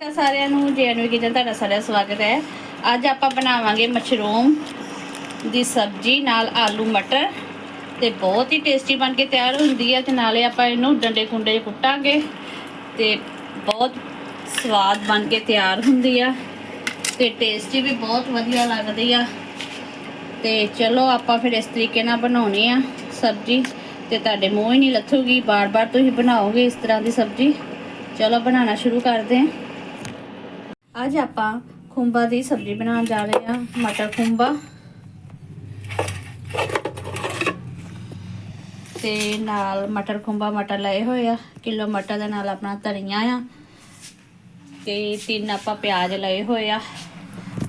ਤਾਂ ਸਾਰਿਆਂ ਨੂੰ ਜੇ ਜੇਐਨਵੀ ਕਿਚਨ ਤੁਹਾਡਾ ਸਾਰਿਆਂ ਦਾ ਸਵਾਗਤ ਹੈ। ਅੱਜ ਆਪਾਂ ਬਣਾਵਾਂਗੇ ਮਸ਼ਰੂਮ ਦੀ ਸਬਜ਼ੀ, ਨਾਲ ਆਲੂ ਮਟਰ ਤੇ ਬਹੁਤ ਹੀ ਟੇਸਟੀ ਬਣ ਕੇ ਤਿਆਰ ਹੁੰਦੀ ਹੈ ਤੇ ਨਾਲੇ ਆਪਾਂ ਇਹਨੂੰ ਡੰਡੇ ਕੁੰਡੇ 'ਚ ਕੁੱਟਾਂਗੇ ਤੇ ਬਹੁਤ ਸਵਾਦ ਬਣ ਕੇ ਤਿਆਰ ਹੁੰਦੀ ਆ ਤੇ ਟੇਸਟੀ ਵੀ ਬਹੁਤ ਵਧੀਆ ਲੱਗਦੀ ਆ। ਤੇ ਚਲੋ ਆਪਾਂ ਫਿਰ ਇਸ ਤਰੀਕੇ ਨਾਲ ਬਣਾਉਣੀ ਆ ਸਬਜ਼ੀ ਤੇ ਤੁਹਾਡੇ ਮੂੰਹ ਹੀ ਨਹੀਂ ਲੱਥੂਗੀ, ਬਾਰ-ਬਾਰ ਤੁਸੀਂ ਬਣਾਓਗੇ ਇਸ ਤਰ੍ਹਾਂ ਦੀ ਸਬਜ਼ੀ। ਚਲੋ ਬਣਾਉਣਾ ਸ਼ੁਰੂ ਕਰਦੇ ਹਾਂ। ਅੱਜ ਆਪਾਂ ਖੁੰਬਾ ਦੀ ਸਬਜ਼ੀ ਬਣਾਉਣ ਜਾ ਰਹੇ ਹਾਂ, ਮਟਰ ਖੁੰਬਾ। ਤੇ ਨਾਲ ਮਟਰ ਖੁੰਬਾ ਮਟਰ ਲਏ ਹੋਏ ਆ, ਕਿਲੋ ਮਟਰ ਦੇ ਨਾਲ ਆਪਣਾ ਧਨੀਆ ਆ। ਤੇ ਤਿੰਨ ਆਪਾਂ ਪਿਆਜ਼ ਲਏ ਹੋਏ ਆ,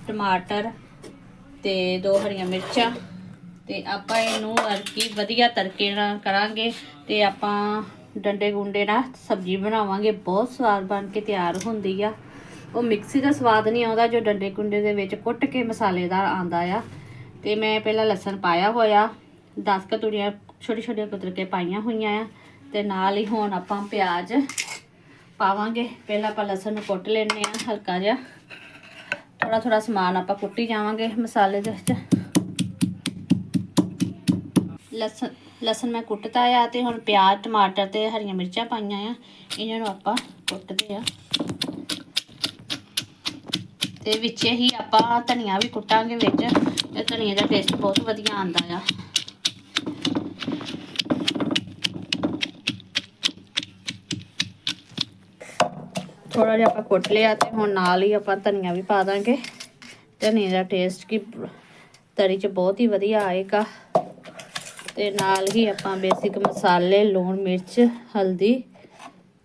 ਟਮਾਟਰ ਤੇ ਦੋ ਹਰੀਆਂ ਮਿਰਚਾਂ। ਤੇ ਆਪਾਂ ਇਹਨੂੰ ਅਰਕੀ ਵਧੀਆ ਤੜਕੇ ਨਾਲ ਕਰਾਂਗੇ ਤੇ ਆਪਾਂ ਡੰਡੇ ਗੁੰਡੇ ਨਾਲ ਸਬਜ਼ੀ ਬਣਾਵਾਂਗੇ, ਬਹੁਤ ਸਵਾਦ ਬਣ ਕੇ ਤਿਆਰ ਹੁੰਦੀ ਆ। ਉਹ ਮਿਕਸੀ ਦਾ ਸਵਾਦ ਨਹੀਂ ਆਉਂਦਾ ਜੋ ਡੰਡੇ ਕੁੰਡੇ ਦੇ ਵਿੱਚ ਕੁੱਟ ਕੇ ਮਸਾਲੇਦਾਰ ਆਂਦਾ ਆ। ਤੇ ਮੈਂ ਪਹਿਲਾਂ ਲਸਣ ਪਾਇਆ ਹੋਇਆ 10 ਕਤੂਰੀਆਂ ਛੋਟੀ ਛੋਟੀਆਂ ਕੁਤਰ ਕੇ ਪਾਈਆਂ ਹੋਈਆਂ ਆ। ਤੇ ਨਾਲ ਹੀ ਹੁਣ ਆਪਾਂ ਪਿਆਜ਼ ਪਾਵਾਂਗੇ। ਪਹਿਲਾਂ ਆਪਾਂ ਲਸਣ ਨੂੰ ਕੁੱਟ ਲੈਣੇ ਆ ਹਲਕਾ ਜਿਹਾ। ਥੋੜਾ ਥੋੜਾ ਸਮਾਨ ਆਪਾਂ ਕੁੱਟੀ ਜਾਵਾਂਗੇ ਮਸਾਲੇ ਦੇ ਵਿੱਚ। ਲਸਣ ਲਸਣ ਮੈਂ ਕੁੱਟਤਾ ਆ ਤੇ ਹੁਣ ਪਿਆਜ਼, ਟਮਾਟਰ ਤੇ ਹਰੀਆਂ ਮਿਰਚਾਂ ਪਾਈਆਂ ਆ। ਇਹਨਾਂ ਨੂੰ ਆਪਾਂ ਕੁੱਟਦੇ ਆ। ਤੇ ਵਿੱਚ ਹੀ ਆਪਾਂ ਧਨੀਆ ਵੀ ਕੁੱਟਾਂਗੇ ਵਿੱਚ, ਤੇ ਧਨੀਆ ਦਾ ਟੇਸਟ ਬਹੁਤ ਵਧੀਆ ਆਉਂਦਾ ਆ। ਥੋੜਾ ਜਿਹਾ ਆਪਾਂ ਕੁੱਟ ਲਿਆ ਤੇ ਹੁਣ ਨਾਲ ਹੀ ਆਪਾਂ ਧਨੀਆ ਵੀ ਪਾ ਦਾਂਗੇ। ਧਨੀਆ ਦਾ ਟੇਸਟ ਕੀ ਤਰੀ 'ਚ ਬਹੁਤ ਹੀ ਵਧੀਆ ਆਏਗਾ। ਤੇ ਨਾਲ ਹੀ ਆਪਾਂ ਬੇਸਿਕ ਮਸਾਲੇ, ਲੂਣ, ਮਿਰਚ, ਹਲਦੀ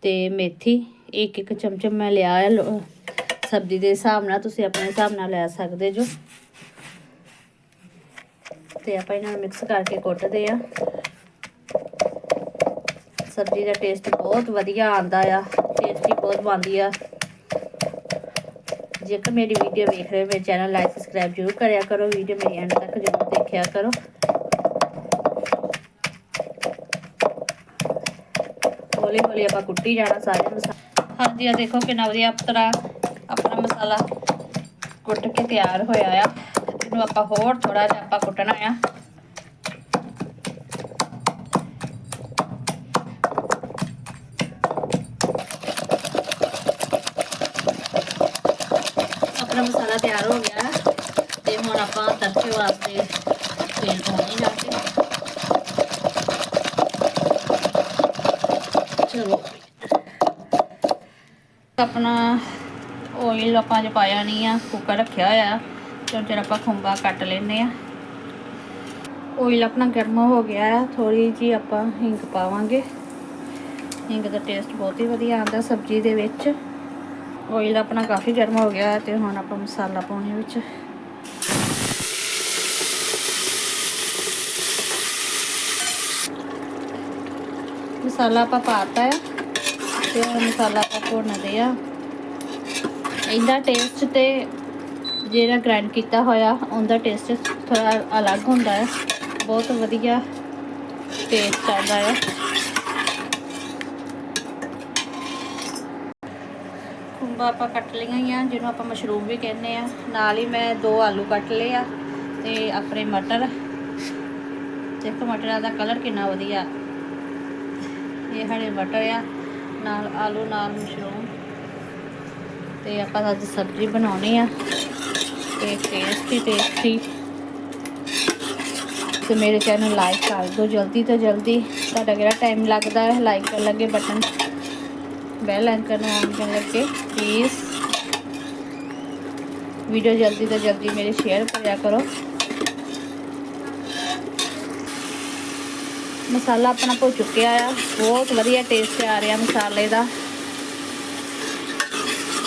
ਤੇ ਮੇਥੀ ਇੱਕ ਇੱਕ ਚਮਚ ਮੈਂ ਲਿਆ ਹੈ ਸਬਜ਼ੀ ਦੇ ਹਿਸਾਬ ਨਾਲ ਤੁਸੀਂ ਆਪਣੇ ਹਿਸਾਬ ਨਾਲ ਲੈ ਸਕਦੇ ਜੋ। ਤੇ ਆਪਾਂ ਇਹਨਾਂ ਨੂੰ ਮਿਕਸ ਕਰਕੇ ਕੁੱਟਦੇ ਆ। ਸਬਜ਼ੀ ਦਾ ਟੇਸਟ ਬਹੁਤ ਵਧੀਆ ਆਂਦਾ ਆ। ਟੇਸਟੀ ਬਹੁਤ ਬਣਦੀ ਆ। ਜੇਕਰ ਮੇਰੀ ਵੀਡੀਓ ਵੇਖ ਰਹੇ ਹੋ, ਮੇਰੇ ਚੈਨਲ ਲਾਈਕ ਸਬਸਕ੍ਰਾਈਬ ਜ਼ਰੂਰ ਕਰਿਆ ਕਰੋ। ਵੀਡੀਓ ਮੇਰੀ ਐਂਡ ਤੱਕ ਜ਼ਰੂਰ ਦੇਖਿਆ ਕਰੋ। ਹੌਲੀ ਹੌਲੀ ਆਪਾਂ ਕੁੱਟੀ ਜਾਣਾ ਸਾਰੇ ਮਸਾਲੇ ਹਾਂਜੀ ਆ ਦੇਖੋ ਕਿੰਨਾ ਵਧੀਆ ਤਰ੍ਹਾਂ ਆਪਣਾ ਮਸਾਲਾ ਕੁੱਟ ਕੇ ਤਿਆਰ ਹੋਇਆ ਆ। ਇਹਨੂੰ ਆਪਾਂ ਹੋਰ ਥੋੜਾ ਜਿਹਾ ਆਪਾਂ ਕੁੱਟਣਾ ਆ। ਆਪਣਾ ਮਸਾਲਾ ਤਿਆਰ ਹੋ ਗਿਆ ਹੈ ਤੇ ਹੁਣ ਆਪਾਂ ਤੜਕੇ ਵਾਸਤੇ ਤੇਲ ਪਾਉਣੀ ਜਾ ਕੇ। ਚਲੋ। ਆਪਣਾ ਆਇਲ ਆਪਾਂ ਅੱਜ ਪਾਇਆ ਨਹੀਂ ਆ ਕੁੱਕਰ ਰੱਖਿਆ ਹੋਇਆ ਤੇ ਹੁਣ ਆਪਾਂ ਖੁੰਬਾ ਕੱਟ ਲੈਨੇ ਆ। ਆਇਲ ਆਪਣਾ ਗਰਮ ਹੋ ਗਿਆ ਹੈ ਥੋੜੀ ਜੀ ਆਪਾਂ ਹਿੰਗ ਪਾਵਾਂਗੇ। ਹਿੰਗ ਦਾ ਟੇਸਟ ਬਹੁਤ ਹੀ ਵਧੀਆ ਆਉਂਦਾ ਸਬਜ਼ੀ ਦੇ ਵਿੱਚ। ਆਇਲ ਆਪਣਾ ਕਾਫੀ ਗਰਮ ਹੋ ਗਿਆ ਹੈ ਤੇ ਹੁਣ ਆਪਾਂ ਮਸਾਲਾ ਪਾਉਣੇ ਵਿੱਚ। ਮਸਾਲਾ ਆਪਾਂ ਪਾਤਾ ਹੈ ਤੇ ਮਸਾਲਾ ਆਪਾਂ ਭੁੰਨਦੇ ਆ। ਇਹਦਾ ਟੇਸਟ ਤੇ ਜਿਹੜਾ ਗ੍ਰਾਈਂਡ ਕੀਤਾ ਹੋਇਆ, ਉਹਦਾ ਟੇਸਟ ਥੋੜਾ ਅਲੱਗ ਹੁੰਦਾ ਹੈ। ਬਹੁਤ ਵਧੀਆ ਟੇਸਟ ਆਉਂਦਾ ਹੈ। ਖੁੰਬਾ ਆਪਾਂ ਕੱਟ ਲਈਆਂ ਹੀ ਆ, ਜਿਹਨੂੰ ਆਪਾਂ ਮਸ਼ਰੂਮ ਵੀ ਕਹਿੰਦੇ ਆ। ਨਾਲ ਹੀ ਮੈਂ ਦੋ ਆਲੂ ਕੱਟ ਲਏ ਆ ਤੇ ਆਪਣੇ ਮਟਰ। ਦੇਖੋ ਮਟਰਾਂ ਦਾ ਕਲਰ ਕਿੰਨਾ ਵਧੀਆ। ਇਹ ਹਰੇ ਮਟਰ ਆ, ਨਾਲ ਆਲੂ, ਨਾਲ ਮਸ਼ਰੂਮ। ਤੇ ਆਪਾਂ ਅੱਜ ਸਬਜ਼ੀ ਬਣਾਉਣੀ ਆ ਤੇ ਟੇਸਟੀ ਟੇਸਟੀ ਤੇ ਮੇਰੇ ਚੈਨਲ ਲਾਈਕ ਕਰ ਦਿਓ ਜਲਦੀ ਤੋਂ ਜਲਦੀ। ਤੁਹਾਡਾ ਕਿਹੜਾ ਟਾਈਮ ਲੱਗਦਾ ਹੈ ਲਾਈਕ ਕਰਨ ਲੱਗੇ ਬਟਨ ਬੈਲ ਆਈਕਨ ਨੂੰ ਆਨ ਕਰਨ ਲੱਗੇ ਪਲੀਜ਼ ਵੀਡੀਓ ਜਲਦੀ ਤੋਂ ਜਲਦੀ ਮੇਰੇ ਸ਼ੇਅਰ ਕਰਿਆ ਕਰੋ। ਮਸਾਲਾ ਆਪਣਾ ਭੁੱਜ ਚੁੱਕਿਆ ਆ, ਬਹੁਤ ਵਧੀਆ ਟੇਸਟ ਆ ਰਿਹਾ ਮਸਾਲੇ ਦਾ।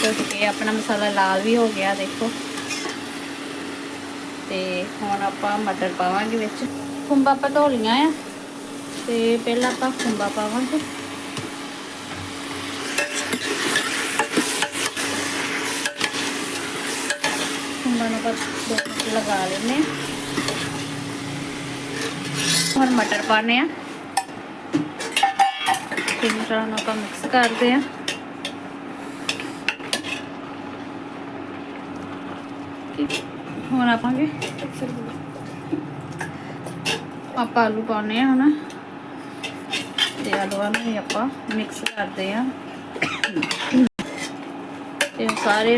ਭੁੱਜ ਕੇ ਆਪਣਾ ਮਸਾਲਾ ਲਾਲ ਵੀ ਹੋ ਗਿਆ, ਦੇਖੋ। ਤੇ ਹੁਣ ਆਪਾਂ ਮਟਰ ਪਾਵਾਂਗੇ ਵਿੱਚ। ਖੁੰਬਾ ਆਪਾਂ ਧੋ ਲੀਆਂ ਆ। ਤੇ ਪਹਿਲਾਂ ਆਪਾਂ ਖੁੰਬਾ ਪਾਵਾਂਗੇ। ਖੁੰਬਾ ਨੂੰ ਆਪਾਂ ਦੋ ਮਿੰਟ ਲਗਾ ਲੈਨੇ ਹੁਣ ਮਟਰ ਪਾਣੇ ਆ ਚੰਗੀ ਤਰ੍ਹਾਂ ਆਪਾਂ ਮਿਕਸ ਕਰਦੇ ਆ ਹੁਣ ਆਪਾਂਗੇ ਆਪਾਂ ਆਲੂ ਪਾਉਣੇ ਆ ਹੁਣ। ਤੇ ਆਲੂਆਂ ਨੂੰ ਵੀ ਆਪਾਂ ਮਿਕਸ ਕਰਦੇ ਆ ਤੇ ਸਾਰੇ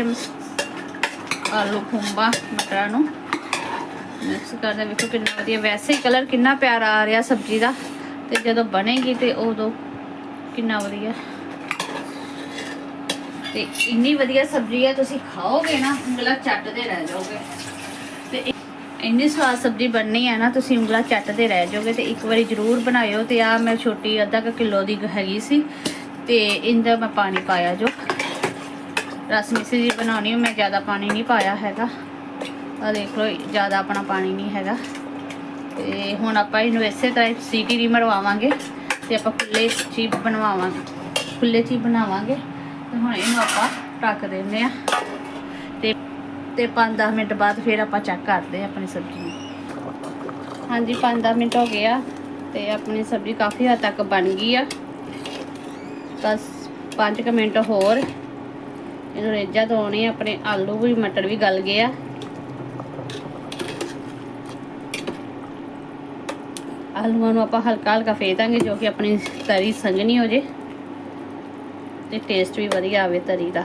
ਆਲੂ ਖੁੰਬਾ ਮਟਰਾਂ ਨੂੰ ਮਿਕਸ ਕਰਦੇ ਵੇਖੋ ਕਿੰਨਾ ਵਧੀਆ। ਵੈਸੇ ਹੀ ਕਲਰ ਕਿੰਨਾ ਪਿਆਰਾ ਆ ਰਿਹਾ ਸਬਜ਼ੀ ਦਾ। ਤੇ ਜਦੋਂ ਬਣੇਗੀ ਤੇ ਉਦੋਂ ਕਿੰਨਾ ਵਧੀਆ। ਤੇ ਇੰਨੀ ਵਧੀਆ ਸਬਜ਼ੀ ਹੈ ਤੁਸੀਂ ਖਾਓਗੇ ਨਾ, ਉਂਗਲਾ ਚੱਟਦੇ ਰਹਿ ਜਾਓਗੇ। ਤੇ ਇੰਨੀ ਸਵਾਦ ਸਬਜ਼ੀ ਬਣਨੀ ਹੈ ਨਾ, ਤੁਸੀਂ ਉਂਗਲਾ ਚੱਟਦੇ ਰਹਿ ਜਾਓਗੇ ਤੇ ਇੱਕ ਵਾਰੀ ਜ਼ਰੂਰ ਬਣਾਇਓ ਤੇ ਆ ਮੈਂ ਛੋਟੀ ਅੱਧਾ ਕੁ ਕਿਲੋ ਦੀ ਹੈਗੀ ਸੀ ਤੇ ਇੰਦਾ ਮੈਂ ਪਾਣੀ ਪਾਇਆ ਜੋ। ਰਸ ਮਿੱਸੀ ਜੀ ਬਣਾਉਣੀ ਮੈਂ ਜ਼ਿਆਦਾ ਪਾਣੀ ਨਹੀਂ ਪਾਇਆ ਹੈਗਾ। ਆ ਦੇਖ ਲਓ, ਜ਼ਿਆਦਾ ਆਪਣਾ ਪਾਣੀ ਨਹੀਂ ਹੈਗਾ। ਤੇ ਹੁਣ ਆਪਾਂ ਇਹਨੂੰ ਇਸੇ ਤਰ੍ਹਾਂ ਸੀਟੀ ਦੀ ਮਰਵਾਵਾਂਗੇ ਤੇ ਆਪਾਂ ਖੁੱਲੇ ਚ ਹੀ ਬਣਵਾਵਾਂਗੇ। ਖੁੱਲੇ ਚ ਹੀ ਬਣਾਵਾਂਗੇ। ਤੇ ਹੁਣ ਇਹਨੂੰ ਆਪਾਂ ਢੱਕ ਦਿੰਦੇ ਆ ਤੇ ਤੇ 5-10 ਮਿੰਟ ਬਾਅਦ ਫਿਰ ਆਪਾਂ ਚੈੱਕ ਕਰਦੇ ਆ ਆਪਣੀ ਸਬਜ਼ੀ ਨੂੰ। ਹਾਂਜੀ 5-10 ਮਿੰਟ ਹੋ ਗਏ ਆ ਤੇ ਆਪਣੀ ਸਬਜ਼ੀ ਕਾਫੀ ਹੱਦ ਤੱਕ ਬਣ ਗਈ ਆ। ਬਸ 5 ਕੁ ਮਿੰਟ ਹੋਰ। ਇਹਨੂੰ ਰੇਜਾ ਦੋਣੀ ਆਪਣੇ ਆਲੂ ਵੀ, ਮਟਰ ਵੀ ਗਲ ਗਏ ਆ। ਆਲੂਆਂ ਨੂੰ ਆਪਾਂ ਹਲਕਾ ਹਲਕਾ ਫੇਰ ਦਾਂਗੇ ਜੋ ਕਿ ਆਪਣੀ ਤਰੀ ਸੰਘਣੀ ਹੋ ਜੇ। ਤੇ ਟੇਸਟ ਵੀ ਵਧੀਆ ਆਵੇ ਤਰੀ ਦਾ।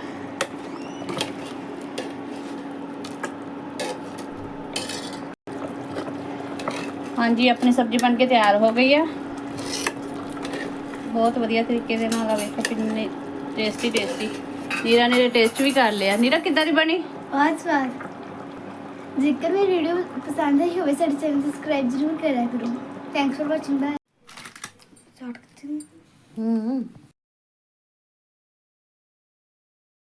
ਹਾਂਜੀ ਆਪਣੀ ਸਬਜ਼ੀ ਬਣ ਕੇ ਤਿਆਰ ਹੋ ਗਈ ਆ। ਬਹੁਤ ਵਧੀਆ ਤਰੀਕੇ ਦੇ ਨਾਲ ਆ ਵੇਖੋ ਕਿੰਨੇ ਟੇਸਟੀ ਟੇਸਟੀ ਨੀਰਾ ਨੇ ਟੇਸਟ ਵੀ ਕਰ ਲਿਆ। ਨੀਰਾ ਕਿੱਦਾਂ ਦੀ ਬਣੀ? ਬਹੁਤ ਸਵਾਦ। ਜੇਕਰ ਮੇਰੀ ਵੀਡੀਓ ਪਸੰਦ ਆਈ ਹੋਵੇ ਸਾਡੇ ਚੈਨਲ ਨੂੰ ਸਬਸਕ੍ਰਾਈਬ ਜ਼ਰੂਰ ਕਰਿਆ ਕਰੋ। ਥੈਂਕਸ ਫॉर ਵਾਚਿੰਗ ਬਾਏ ਹੂੰ।